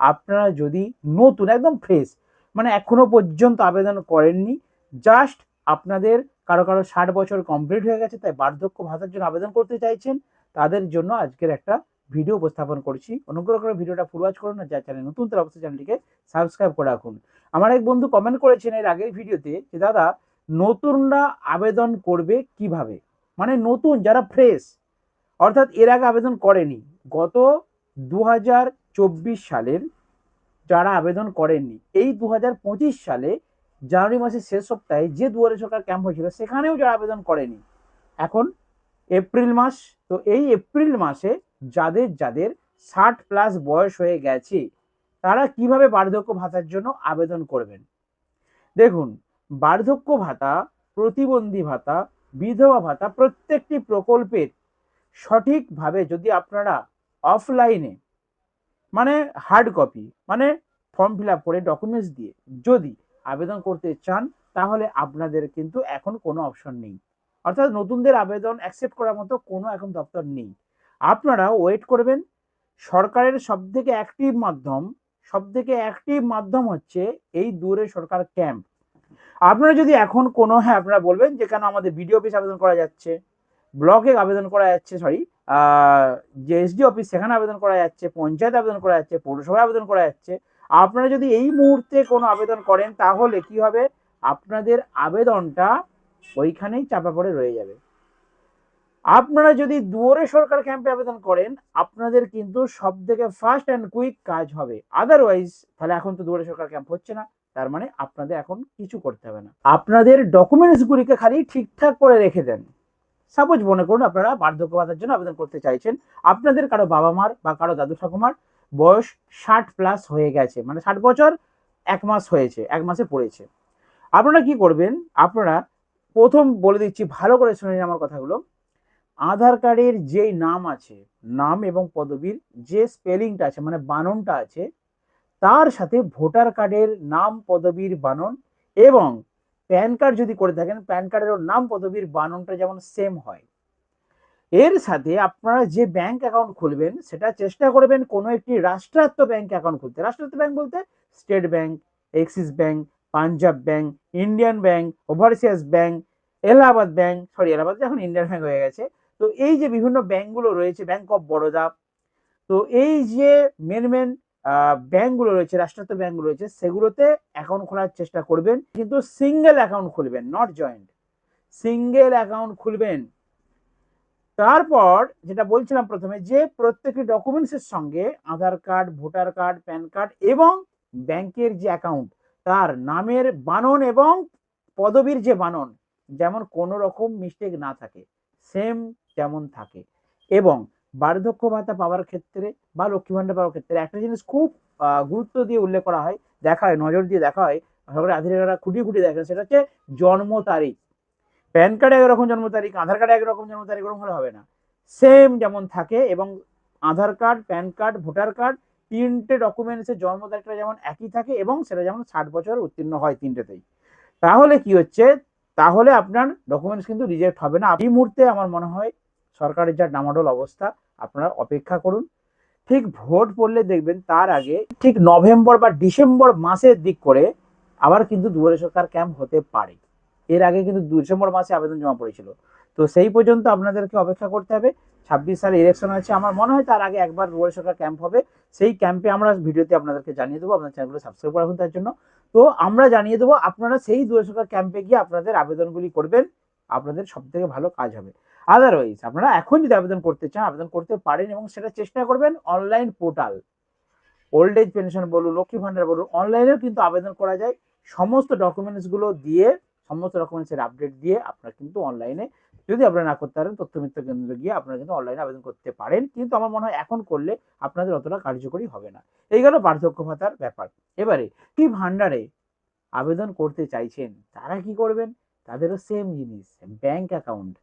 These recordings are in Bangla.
আপনারা যদি নতুন, একদম ফ্রেশ মানে এখনও পর্যন্ত আবেদন করেননি জাস্ট আপনাদের কারও কারও ষাট বছর কমপ্লিট হয়ে গেছে, তাই বার্ধক্য ভাতার জন্য আবেদন করতে চাইছেন, তাদের জন্য আজকের একটা ভিডিও উপস্থাপন করছি। অনুগ্রহ করে ভিডিওটা ফুল ওয়াচ করুন, আর যার চ্যানেল নতুন, তার অবশ্যই চ্যানেলটিকে সাবস্ক্রাইব করে রাখুন। আমার এক বন্ধু কমেন্ট করেছেন এর আগের ভিডিওতে যে দাদা, নতুনরা আবেদন করবে কীভাবে? মানে নতুন, যারা ফ্রেশ অর্থাৎ এর আগে আবেদন করেনি, গত দু চব্বিশ সালের যারা আবেদন করেননি, এই দু সালে জানুয়ারি মাসের শেষ সপ্তাহে যে দুয়ারে সরকার ক্যাম্প হয়েছিল, সেখানেও যারা আবেদন করেনি। এখন এপ্রিল মাস, তো এই এপ্রিল মাসে যাদের যাদের ষাট প্লাস বয়স হয়ে গেছে, তারা কীভাবে বার্ধক্য ভাতার জন্য আবেদন করবেন? দেখুন, বার্ধক্য ভাতা, প্রতিবন্ধী ভাতা, বিধবা ভাতা প্রত্যেকটি প্রকল্পের সঠিকভাবে যদি আপনারা অফলাইনে মানে হার্ড কপি মানে ফর্ম ফিল আপ করে ডকুমেন্টস দিয়ে যদি আবেদন করতে চান, তাহলে আপনাদের কিন্তু এখন কোনো অপশন নেই। অর্থাৎ নতুনদের আবেদন অ্যাকসেপ্ট করার মতো কোনো এখন দপ্তর নেই। আপনারা ওয়েট করবেন। সরকারের সবথেকে অ্যাক্টিভ মাধ্যম, সবথেকে অ্যাক্টিভ মাধ্যম হচ্ছে এই দূরে সরকার ক্যাম্প আপনারা যদি এখন কোনো হ্যাঁ আপনারা বলবেন যে কেন আমাদের বিডিও অফিস আবেদন করা যাচ্ছে? ব্লকে আবেদন করা যাচ্ছে সরি যে এসডি অফিস সেখানে আবেদন করা যাচ্ছে, পঞ্চায়েত আবেদন করা যাচ্ছে, পৌরসভায় আবেদন করা যাচ্ছে, আপনারা যদি এই মুহূর্তে কোনো আবেদন করেন, তাহলে কি হবে? আপনাদের আবেদনটা ওইখানেই চাপা পড়ে রয়ে যাবে। আপনারা যদি দুয়ারে সরকার ক্যাম্পে আবেদন করেন, আপনাদের কিন্তু সব থেকে ফাস্ট অ্যান্ড কুইক কাজ হবে। আদারওয়াইজ তাহলে এখন তো দুয়ারে সরকার ক্যাম্প হচ্ছে না, তার মানে আপনাদের এখন কিছু করতে হবে না। আপনাদের ডকুমেন্টসগুলিকে খালি ঠিকঠাক করে রেখে দেন। সাপোজ মনে করুন আপনারা বার্ধক্য ভাতার জন্য আবেদন করতে চাইছেন, আপনাদের কারও বাবা মার বা কারও দাদু ঠাকুমার বয়স ষাট প্লাস হয়ে গেছে মানে ষাট বছর এক মাস হয়েছে, এক মাসে পড়েছে। আপনারা কি করবেন? আপনারা প্রথম বলে দিচ্ছি, ভালো করে শুনে নিন আমার কথাগুলো। আধার কার্ডের যেই নাম আছে, নাম এবং পদবীর যে স্পেলিংটা আছে মানে বাননটা আছে, তার সাথে ভোটার কার্ডের নাম, পদবীর বানন এবং প্যান কার্ড যদি করে থাকেন, প্যান কার্ডের নাম পদবীর বাননটা যেমন সেম হয়। এর সাথে আপনারা যে ব্যাংক অ্যাকাউন্ট খুলবেন, সেটা চেষ্টা করবেন কোনো একটি রাষ্ট্রায়ত্ত ব্যাংক অ্যাকাউন্ট খুলতে। রাষ্ট্রায়ত্ত ব্যাংক বলতে State Bank, Axis Bank, Punjab Bank, Indian Bank, Overseas Bank, Allahabad Bank, sorry, Allahabad এখন ইন্ডিয়ান ব্যাংক হয়ে গেছে। তো এই যে বিভিন্ন ব্যাংকগুলো রয়েছে, ব্যাংক অফ বরোদা, তো এই যে মেন মেন ব্যাংকগুলো রয়েছে, রাষ্ট্রায়ত্ত ব্যাংকগুলো রয়েছে, সেগুলোতে অ্যাকাউন্ট খোলার চেষ্টা করবেন, কিন্তু সিঙ্গেল অ্যাকাউন্ট খুলবেন নট জয়েন্ট সিঙ্গেল অ্যাকাউন্ট খুলবেন। তারপর যেটা বলছিলাম প্রথমে, যে প্রত্যেকটি ডকুমেন্টসের সঙ্গে Aadhaar card voter card PAN card এবং ব্যাংকের যে অ্যাকাউন্ট তার নামের বানন এবং পদবীর যে বানন, যেমন কোনো রকম মিস্টেক না থাকে সেম যেমন থাকে। এবং বার্ধক্য ভাতা পাওয়ার ক্ষেত্রে বা লক্ষ্মী ভাণ্ডার পাওয়ার ক্ষেত্রে একটা জিনিস খুব গুরুত্ব দিয়ে উল্লেখ করা হয়, দেখা হয়, নজর দিয়ে দেখা হয়, সরকারি আধিকারিকরা খুঁটিয়ে খুঁটিয়ে দেখেন, সেটা হচ্ছে জন্ম তারিখ। প্যান কার্ডে একরকম জন্ম তারিখ, আধার কার্ডে একরকম জন্ম তারিখ ওরকম হলে হবে না। সেম যেমন থাকে এবং Aadhaar card, PAN card, voter card, তিনটে ডকুমেন্টসের জন্ম তারিখটা যেমন একই থাকে এবং সেটা যেমন ষাট বছর উত্তীর্ণ হয় তিনটেতেই। তাহলে কি হচ্ছে? তাহলে আপনার ডকুমেন্টস কিন্তু রিজেক্ট হবে না। এই মুহূর্তে আমার মনে হয় সরকারের যা ডামাডোল অবস্থা, আপনারা অপেক্ষা করুন। ঠিক ভোট পড়লে দেখবেন তার আগে ঠিক নভেম্বর বা ডিসেম্বর মাসের দিক করে আবার কিন্তু দুয়ারে সরকার ক্যাম্প হতে পারে। এর আগে কিন্তু ডিসেম্বর মাসে আবেদন জমা পড়েছিল। তো সেই পর্যন্ত আপনাদেরকে অপেক্ষা করতে হবে। ছাব্বিশ সালে ইলেকশন আছে আমার মনে হয় তার আগে একবার দুয়ারে সরকার ক্যাম্প হবে। সেই ক্যাম্পে আমরা ভিডিওতে আপনাদেরকে জানিয়ে দেবো, আপনার চ্যানেলগুলো সাবস্ক্রাইব করে রাখুন তার জন্য। তো আমরা জানিয়ে দেবো, আপনারা সেই দুয়ারে সরকার ক্যাম্পে গিয়ে আপনাদের আবেদনগুলি করবেন। আপনাদের সব থেকে ভালো কাজ হবে। আদারওয়াইজ আপনারা এখন যদি আবেদন করতে চান, আবেদন করতে পারেন এবং সেটা চেষ্টা করবেন online portal old age pension বলুন, লক্ষ্মী ভান্ডার বলুন অনলাইনেও কিন্তু আবেদন করা যায়। সমস্ত ডকুমেন্টসগুলো দিয়ে, সমস্ত ডকুমেন্টসের আপডেট দিয়ে আপনারা কিন্তু অনলাইনে যদি আপনারা না করতে পারেন তথ্য মিত্র কেন্দ্রে গিয়ে আপনারা কিন্তু অনলাইনে আবেদন করতে পারেন। কিন্তু আমার মনে হয় এখন করলে আপনাদের অতটা কার্যকরী হবে না। এই গেল বার্ধক্য ভাতার ব্যাপার। এবারে, কি ভান্ডারে আবেদন করতে চাইছেন, তারা কি করবেন? তাদেরও সেম জিনিস ব্যাংক অ্যাকাউন্ট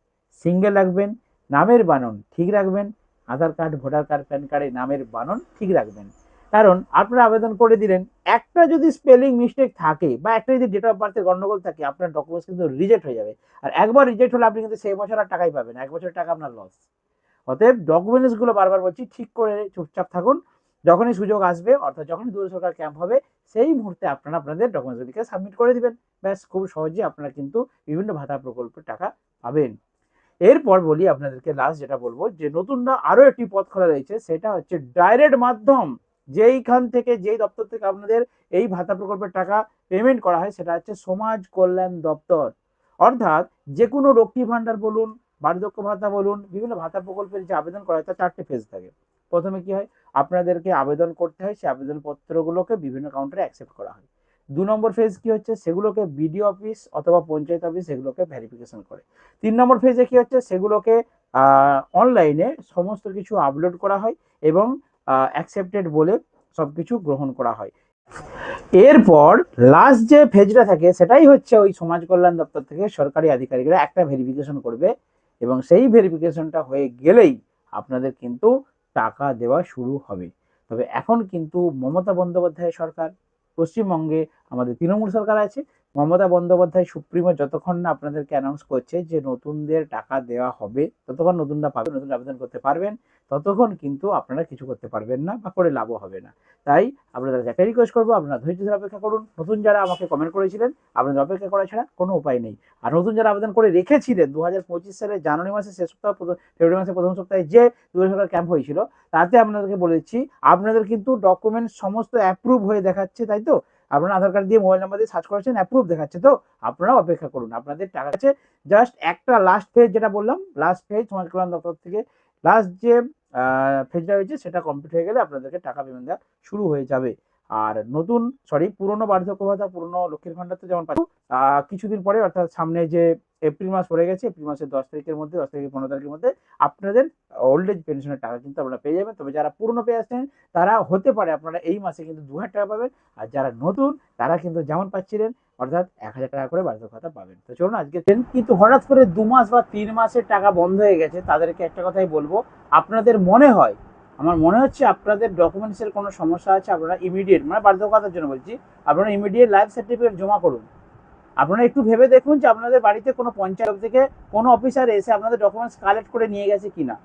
সিঙ্গেল রাখবেন, নামের বানন ঠিক রাখবেন, Aadhaar card, voter card, PAN কার্ডে নামের বানন ঠিক রাখবেন। কারণ আপনারা আবেদন করে দিলেন, একটা যদি স্পেলিং মিস্টেক থাকে বা একটা যদি ডেট অফ বার্থের গণ্ডগোল থাকে, আপনার ডকুমেন্টস কিন্তু রিজেক্ট হয়ে যাবে। আর একবার রিজেক্ট হলে আপনি কিন্তু সেই বছর আর টাকাই পাবেন এক বছর টাকা আপনার লস অতএব ডকুমেন্টসগুলো বারবার বলছি, ঠিক করে চুপচাপ থাকুন। যখনই সুযোগ আসবে, অর্থাৎ যখনই দূর সরকার ক্যাম্প হবে, সেই মুহূর্তে আপনারা আপনাদের ডকুমেন্টসগুলিকে সাবমিট করে দিবেন। ব্যাস, খুব সহজেই আপনারা কিন্তু বিভিন্ন ভাতা প্রকল্পের টাকা পাবেন। এরপর বলি আপনাদেরকে লাস্ট যেটা বলব, যে নতুনরা আরও একটি পথ খোলা রয়েছে, সেটা হচ্ছে ডাইরেক্ট মাধ্যম। যেইখান থেকে, যেই দপ্তর থেকে আপনাদের এই ভাতা প্রকল্পের টাকা পেমেন্ট করা হয়, সেটা হচ্ছে সমাজ কল্যাণ দপ্তর। অর্থাৎ যে কোনো লক্ষ্মী ভাণ্ডার বলুন, বার্ধক্য ভাতা বলুন, বিভিন্ন ভাতা প্রকল্পের যে আবেদন করা হয়, তার চারটে ফেজ থাকে। প্রথমে কি হয়? আপনাদেরকে আবেদন করতে হয়, সেই আবেদনপত্রগুলোকে বিভিন্ন কাউন্টারে অ্যাকসেপ্ট করা হয়। দু নম্বর ফেজ কি হচ্ছে? সেগুলোকে বিডিও অফিস অথবা পঞ্চায়েত অফিস সেগুলোকে ভেরিফিকেশন করে। তিন নম্বর ফেজে কি হচ্ছে? সেগুলোকে অনলাইনে সমস্ত কিছু আপলোড করা হয় এবং অ্যাকসেপ্টেড বলে সব কিছু গ্রহণ করা হয়। এরপর লাস্ট যে ফেজটা থাকে, সেটাই হচ্ছে ওই সমাজ কল্যাণ দপ্তর থেকে সরকারি আধিকারিকরা একটা ভেরিফিকেশন করবে এবং সেই ভেরিফিকেশনটা হয়ে গেলেই আপনাদের কিন্তু টাকা দেওয়া শুরু হবে। তবে এখন কিন্তু মমতা বন্দ্যোপাধ্যায় সরকার, পশ্চিমবঙ্গে আমাদের তৃণমূল সরকার আছে মমতা বন্দ্যোপাধ্যায় সুপ্রিমো যতক্ষণ না আপনাদেরকে অ্যানাউন্স করছে যে নতুনদের টাকা দেওয়া হবে, ততক্ষণ নতুনরা পাবেন নতুন আবেদন করতে পারবেন, ততক্ষণ কিন্তু আপনারা কিছু করতে পারবেন না বা করে লাভও হবে না। তাই আপনাদের একটা রিকোয়েস্ট করব, আপনারা ধৈর্য ধরে অপেক্ষা করুন। নতুন যারা আমাকে কমেন্ট করেছিলেন, আপনাদের অপেক্ষা করা ছাড়া কোনো উপায় নেই। আর নতুন যারা আবেদন করে রেখেছিলেন দু হাজার পঁচিশ সালে জানুয়ারি মাসে শেষ সপ্তাহ ফেব্রুয়ারি মাসের প্রথম সপ্তাহে যে দু সরকার ক্যাম্প হয়েছিল, তাতে আপনাদেরকে বলেছি, আপনাদের কিন্তু ডকুমেন্টস সমস্ত অ্যাপ্রুভ হয়ে দেখাচ্ছে, তাই তো? আপনারা আধার কার্ড দিয়ে মোবাইল নাম্বার দিয়ে সার্চ করেছেন অ্যাপ্রুভ দেখাচ্ছে। তো আপনারা অপেক্ষা করুন। আপনাদের টাকা আছে। জাস্ট একটা লাস্ট ফেজ যেটা বললাম লাস্ট ফেজ সমাজ কল্যাণ দপ্তর থেকে লাস্ট যে ফেজটা রয়েছে, সেটা কমপ্লিট হয়ে গেলে আপনাদেরকে টাকা পেমেন্ট দেওয়া শুরু হয়ে যাবে। আর নতুন সরি পুরনো বার্ধক্য ভাতা, পুরনো লক্ষ্মীর ভান্ডার তো যেমন কিছুদিন পরে, অর্থাৎ সামনে যে এপ্রিল মাস পড়ে গেছে এপ্রিল মাসের দশ তারিখের মধ্যে, দশ থেকে পনেরো তারিখের মধ্যে আপনাদের ওল্ড এজ পেনশনের টাকা কিন্তু আপনারা পেয়ে যাবেন। তবে যারা পুরনো পেয়ে আসছেন, তারা হতে পারে আপনারা এই মাসে কিন্তু দু হাজার টাকা পাবেন। আর যারা নতুন, তারা কিন্তু যেমন পাচ্ছিলেন, অর্থাৎ এক হাজার টাকা করে বার্ধক্য ভাতা পাবেন। তো চলুন, আজকে কিন্তু হঠাৎ করে দু মাস বা তিন মাসের টাকা বন্ধ হয়ে গেছে, তাদেরকে একটা কথাই বলব। আপনাদের মনে হয় আমার মনে হচ্ছে আপনাদের ডকুমেন্টসের কোনো সমস্যা আছে, আপনারা ইমিডিয়েট মানে বার্ধক্য ভাতার জন্য বলছি, আপনারা ইমিডিয়েট লাইফ সার্টিফিকেট জমা করুন। আপনারা একটু ভেবে দেখুন যে আপনাদের বাড়িতে কোনো পঞ্চায়েত থেকে কোনো অফিসার এসে আপনাদের ডকুমেন্টস কালেক্ট করে নিয়ে গেছে কিনা।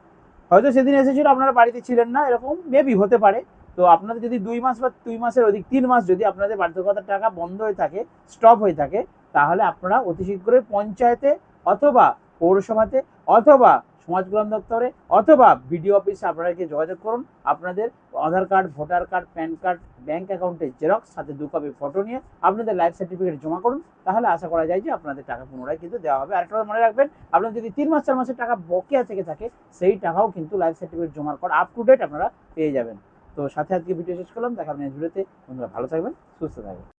হয়তো সেদিন এসেছিল, আপনারা বাড়িতে ছিলেন না, এরকম মেবি হতে পারে। তো আপনাদের যদি দুই মাস বা দুই মাসের অধিক, তিন মাস যদি আপনাদের বার্ধক্যতার টাকা বন্ধ হয়ে থাকে স্টপ হয়ে থাকে, তাহলে আপনারা অতি শীঘ্রই পঞ্চায়েতে অথবা পৌরসভাতে অথবা সমাজ কল্যাণ দপ্তরে অথবা বিডিও অফিসে আপনাদেরকে যোগাযোগ করুন। আপনাদের Aadhaar card, voter card, PAN card bank অ্যাকাউন্টের জেরক্স, সাথে দু কপি ফটো নিয়ে আপনাদের লাইফ সার্টিফিকেট জমা করুন। তাহলে আশা করা যায় যে আপনাদের টাকা পুনরায় কিন্তু দেওয়া হবে। আরেকটা মনে রাখবেন, আপনার যদি তিন মাস, চার মাসের টাকা বকেয়া থেকে থাকে, সেই টাকাও কিন্তু লাইফ সার্টিফিকেট জমার পর আপ টু ডেট আপনারা পেয়ে যাবেন। তো সাথে আজকে ভিডিও শেষ করলাম। দেখা নেক্সট ভিডিওতে বন্ধুরা ভালো থাকবেন, সুস্থ থাকবেন।